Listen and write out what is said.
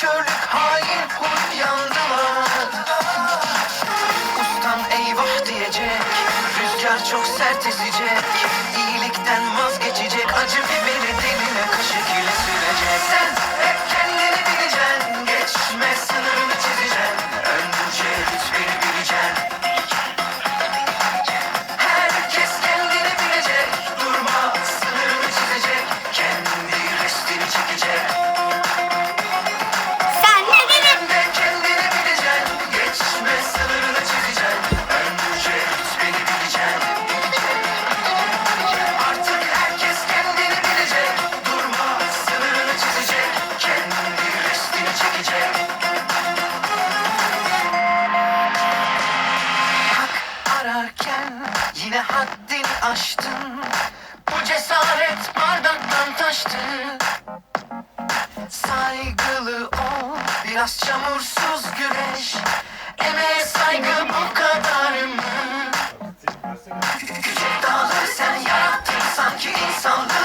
Nankörlük hain uyandama Ustam eyvah diyecek Rüzgar çok sert esecek. İyilikten vazgeçecek Acı biberi diline kaşık ile sürecek. Sen hep kendini bileceksin Geçme sınırını çizeceksin. Ömrüce hiçbiri bileceksin. Herkes kendini bilecek Durma sınırını çizecek. Kendi restini çekecek. ararken Yine haddini aştın. Bu cesaret bardaktan taştı. Saygılı ol Biraz çamursuz güreş. Emeğe saygı bu kadar mı? Küçük dağları sen yarattın Sanki insanlar